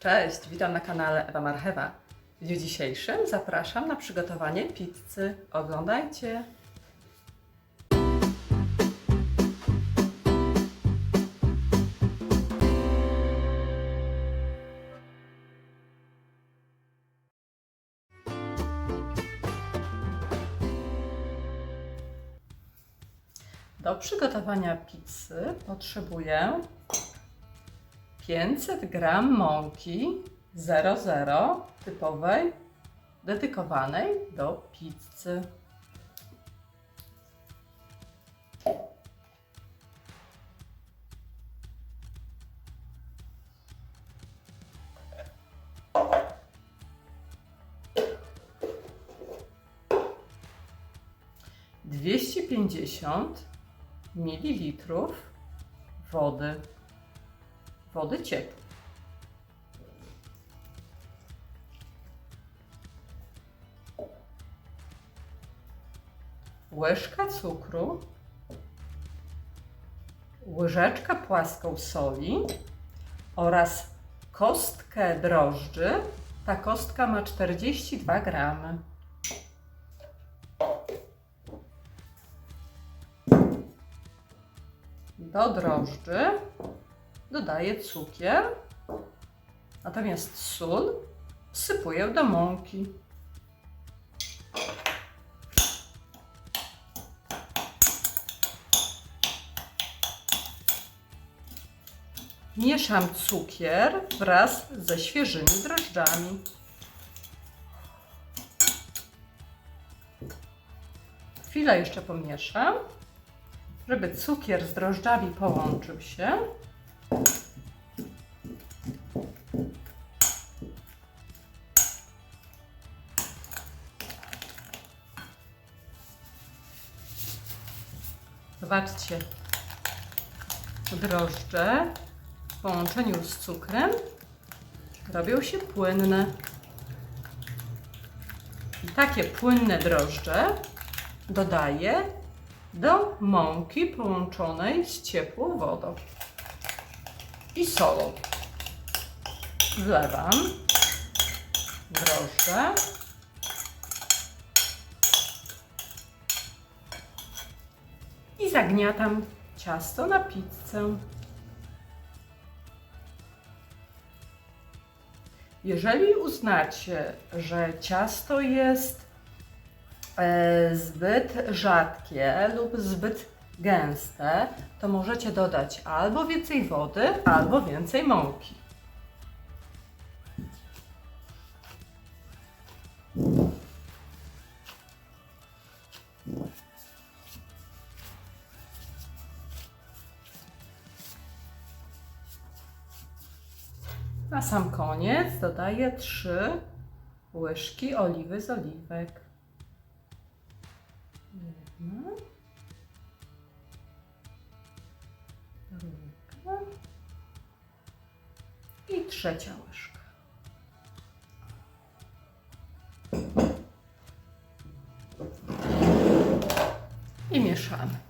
Cześć, witam na kanale Ewa Marchewa. W dniu dzisiejszym zapraszam na przygotowanie pizzy. Oglądajcie! Do przygotowania pizzy potrzebuję 500 g mąki 00 typowej, dedykowanej do pizzy. Dwieście pięćdziesiąt mililitrów wody wody. Łyżka cukru, łyżeczka płaską soli oraz kostkę drożdży. Ta kostka ma 42 gramy. Do drożdży dodaję cukier, natomiast sól wsypuję do mąki. Mieszam cukier wraz ze świeżymi drożdżami. Chwilę jeszcze pomieszam, żeby cukier z drożdżami połączył się. Zobaczcie, drożdże w połączeniu z cukrem robią się płynne. I takie płynne drożdże dodaję do mąki połączonej z ciepłą wodą i solą. Wlewam drożdże. I zagniatam ciasto na pizzę. Jeżeli uznacie, że ciasto jest e, zbyt rzadkie lub zbyt gęste, to możecie dodać albo więcej wody, albo więcej mąki. Na sam koniec dodaję 3 łyżki oliwy z oliwek. Jedna. I trzecia łyżka. I mieszamy.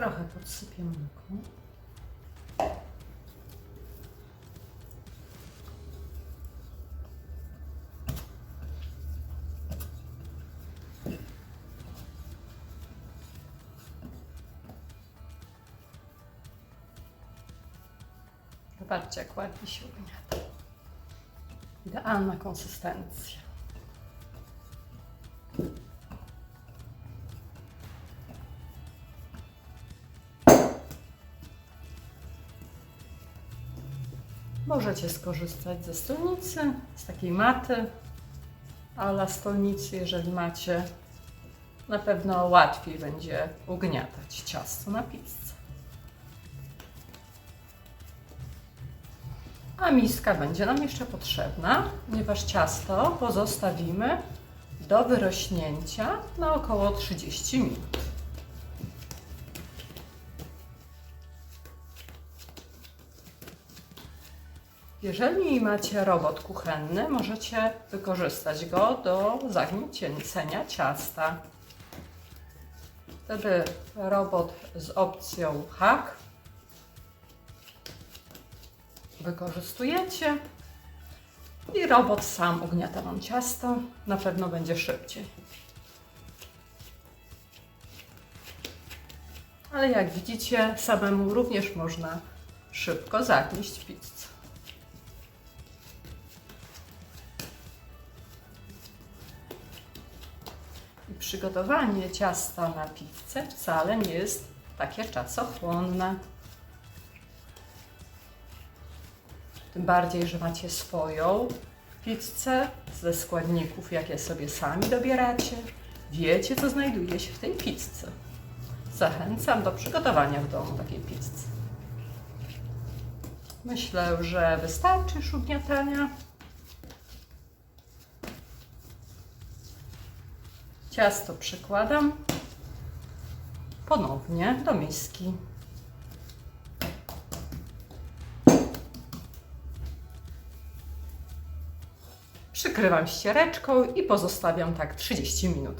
Trochę podsypię mąką. Zobaczcie, jak ładnie się ugniata. Idealna konsystencja. Możecie skorzystać ze stolnicy, z takiej maty, ale stolnicy, jeżeli macie, na pewno łatwiej będzie ugniatać ciasto na pizzę. A miska będzie nam jeszcze potrzebna, ponieważ ciasto pozostawimy do wyrośnięcia na około 30 minut. Jeżeli macie robot kuchenny, możecie wykorzystać go do zagniecenia ciasta. Wtedy robot z opcją hack wykorzystujecie i robot sam ugniata Wam ciasto. Na pewno będzie szybciej. Ale jak widzicie, samemu również można szybko zagnieść pizzę. Przygotowanie ciasta na pizzę wcale nie jest takie czasochłonne. Tym bardziej, że macie swoją pizzę ze składników, jakie sobie sami dobieracie. Wiecie, co znajduje się w tej pizzy. Zachęcam do przygotowania w domu takiej pizzy. Myślę, że wystarczy już Ciasto przykładam ponownie do miski. Przykrywam ściereczką i pozostawiam tak 30 minut.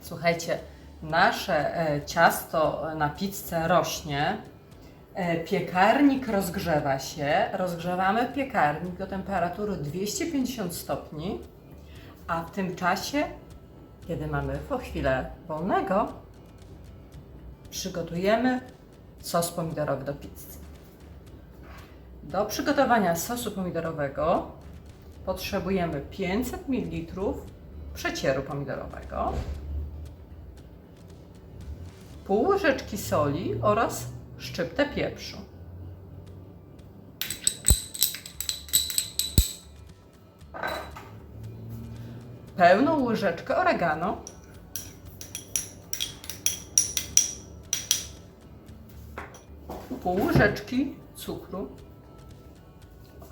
Słuchajcie, nasze e, ciasto na pizzę rośnie. E, Piekarnik rozgrzewa się. Rozgrzewamy piekarnik do temperatury 250 stopni, a w tym czasie, kiedy mamy po chwilę wolnego, przygotujemy sos pomidorowy do pizzy. Do przygotowania sosu pomidorowego potrzebujemy 500 ml przecieru pomidorowego, pół łyżeczki soli oraz szczyptę pieprzu. Pełną łyżeczkę oregano, pół łyżeczki cukru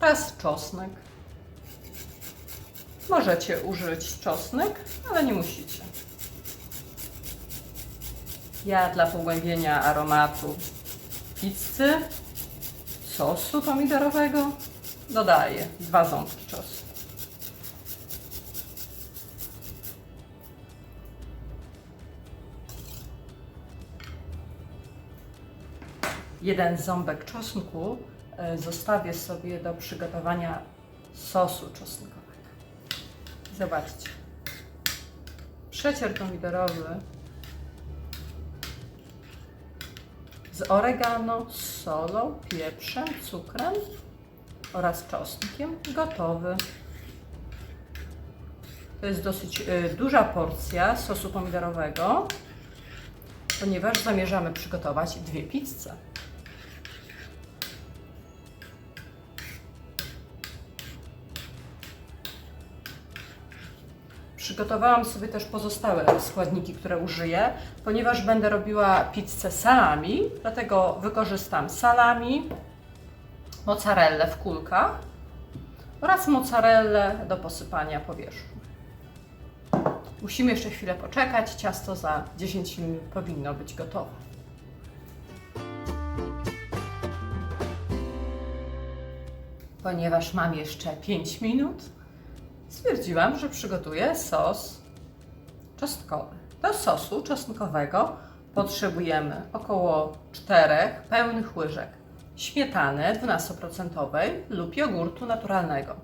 oraz czosnek. Możecie użyć czosnek, ale nie musicie. Ja dla pogłębienia aromatu pizzy, sosu pomidorowego dodaję dwa ząbki czosnku. Jeden ząbek czosnku e, zostawię sobie do przygotowania sosu czosnkowego. Zobaczcie. Przecier pomidorowy z oregano, z solą, pieprzem, cukrem oraz czosnkiem gotowy. To jest dosyć y, duża porcja sosu pomidorowego, ponieważ zamierzamy przygotować dwie pizze. Przygotowałam sobie też pozostałe składniki, które użyję, ponieważ będę robiła pizzę salami, dlatego wykorzystam salami, mozzarellę w kulkach oraz mozzarellę do posypania powierzchni. Musimy jeszcze chwilę poczekać, ciasto za 10 minut powinno być gotowe. Ponieważ mam jeszcze 5 minut, stwierdziłam, że przygotuję sos czosnkowy. Do sosu czosnkowego potrzebujemy około 4 pełnych łyżek śmietany 12% lub jogurtu naturalnego.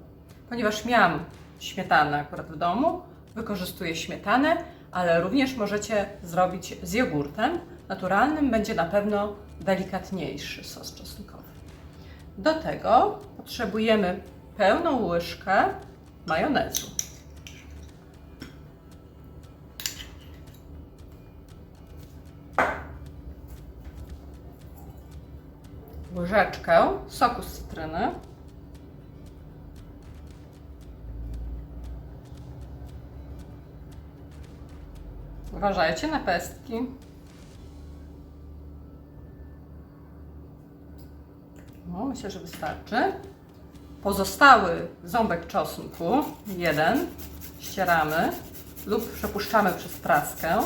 Ponieważ miałam śmietanę akurat w domu, wykorzystuję śmietanę, ale również możecie zrobić z jogurtem naturalnym, będzie na pewno delikatniejszy sos czosnkowy. Do tego potrzebujemy pełną łyżkę majonezu. Łyżeczkę soku z cytryny. Uważajcie na pestki. No, myślę, że wystarczy. Pozostały ząbek czosnku, jeden, ścieramy lub przepuszczamy przez praskę.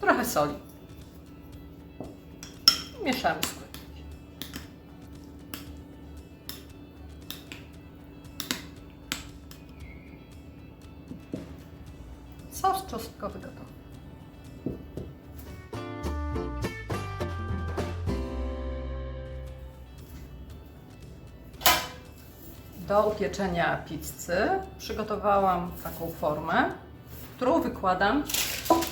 Trochę soli. Mieszamy czosnkowy gotowy. Do upieczenia pizzy przygotowałam taką formę, którą wykładam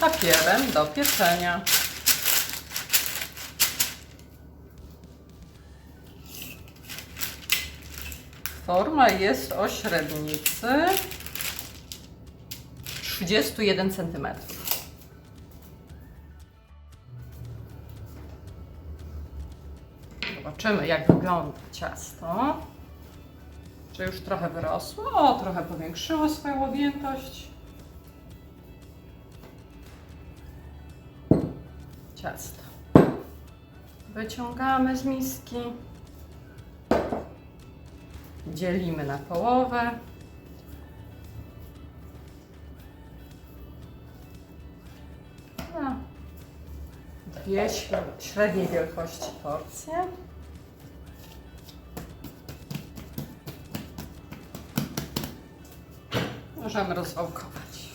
papierem do pieczenia. Forma jest o średnicy 31 cm. Zobaczymy, jak wygląda ciasto. Czy już trochę wyrosło? O, trochę powiększyło swoją objętość. Ciasto. Wyciągamy z miski. Dzielimy na połowę. Dwie śre- średniej wielkości porcje. Możemy rozwałkować.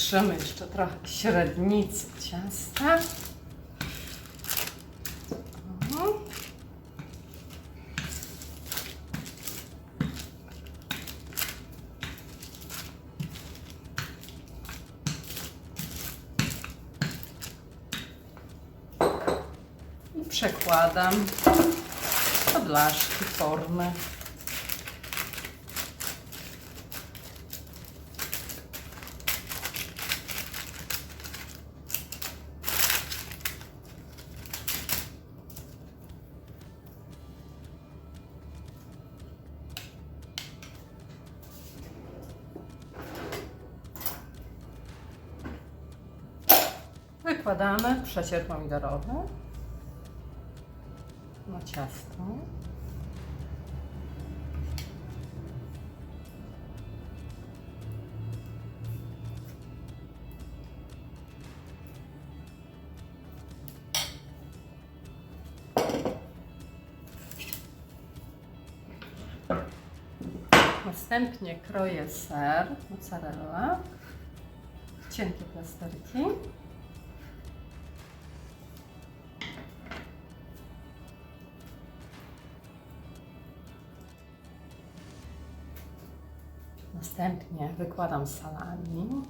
Powiększymy jeszcze trochę średnicy ciasta. O. I przekładam do blaszki formy. Przecier pomidorowy na ciasto. Następnie kroję ser, mozzarella, cienkie plasterki. Następnie wykładam salami.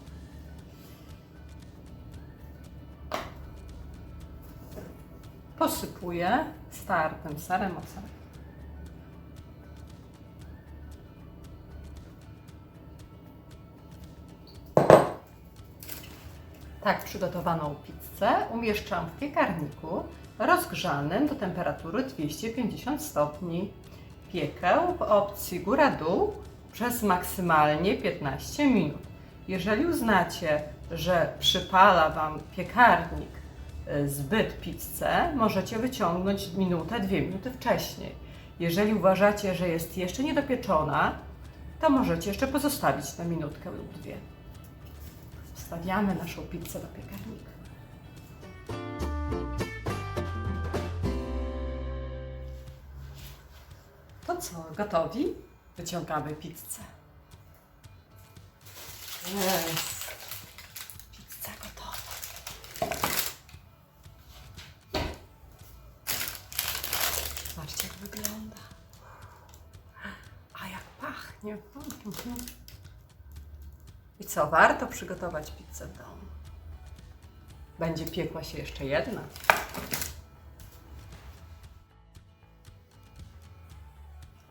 Posypuję startym serem mozzarella. Tak przygotowaną pizzę umieszczam w piekarniku rozgrzanym do temperatury 250 stopni. Piekę w opcji góra-dół przez maksymalnie 15 minut. Jeżeli uznacie, że przypala Wam piekarnik y, zbyt pizzę, możecie wyciągnąć minutę, dwie minuty wcześniej. Jeżeli uważacie, że jest jeszcze niedopieczona, to możecie jeszcze pozostawić na minutkę lub dwie. Wstawiamy naszą pizzę do piekarnika. To co, gotowi? Wyciągamy pizzę. Jest. Pizza gotowa. Zobaczcie, jak wygląda. A jak pachnie. I co, warto przygotować pizzę w domu. Będzie piekła się jeszcze jedna.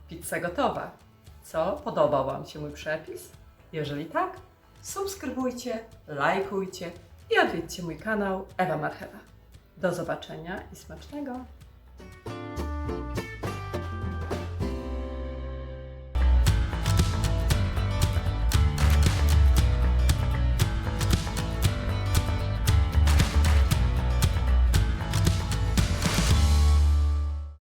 Pizza gotowa. Co? Podobał Wam się mój przepis? Jeżeli tak, subskrybujcie, lajkujcie i odwiedźcie mój kanał Ewa Marchewa. Do zobaczenia i smacznego!